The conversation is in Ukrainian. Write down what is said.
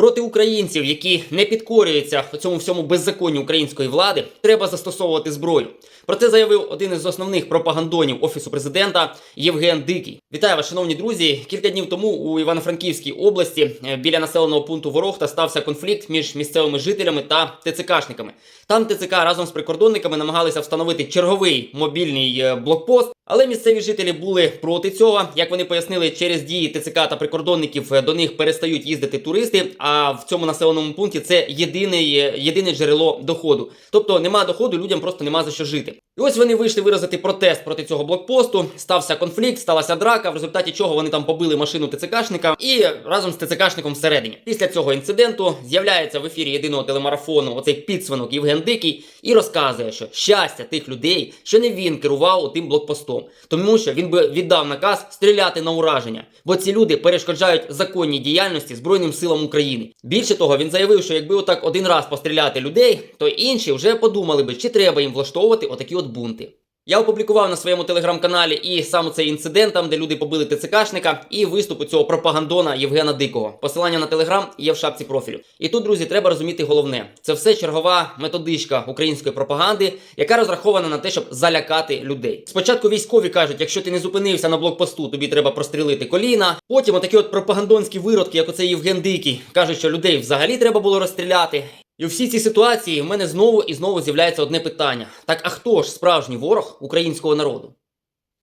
Проти українців, які не підкорюються цьому всьому беззаконню української влади, треба застосовувати зброю. Про це заявив один із основних пропагандонів офісу президента Євген Дикий. Вітаю вас, шановні друзі. Кілька днів тому у Івано-Франківській області біля населеного пункту Ворохта стався конфлікт між місцевими жителями та ТЦКшниками. Там ТЦК разом з прикордонниками намагалися встановити черговий мобільний е, блокпост. Але місцеві жителі були проти цього. Як вони пояснили, через дії ТЦК та прикордонників е, до них перестають їздити туристи. А в цьому населеному пункті це єдиний, е, єдине джерело доходу. Тобто нема доходу, людям просто нема за що жити. І ось вони вийшли виразити протест проти цього блокпосту. Стався конфлікт, сталася драка, в результаті чого вони там побили машину ТЦКшника і разом з ТЦКшником всередині. Після цього інциденту з'являється в ефірі єдиного телемарафону оцей підсвинок Євген Дикий і розказує, що щастя тих людей, що не він керував тим блокпостом, тому що він би віддав наказ стріляти на ураження, бо ці люди перешкоджають законній діяльності Збройним силам України. Більше того, він заявив, що якби отак один раз постріляти людей, то інші вже подумали би, чи треба їм влаштовувати отакі от бунти. Я опублікував на своєму телеграм-каналі і сам цей інцидент, там де люди побили ТЦКшника, і виступ у цього пропагандона Євгена Дикого. Посилання на телеграм є в шапці профілю. І тут, друзі, треба розуміти головне: це все чергова методичка української пропаганди, яка розрахована на те, щоб залякати людей. Спочатку військові кажуть, якщо ти не зупинився на блокпосту, тобі треба прострілити коліна. Потім отакі от пропагандонські виродки, як оцей Євген Дикий, кажуть, що людей взагалі треба було розстріляти. І у всій цій ситуації в мене знову і знову з'являється одне питання: так а хто ж справжній ворог українського народу?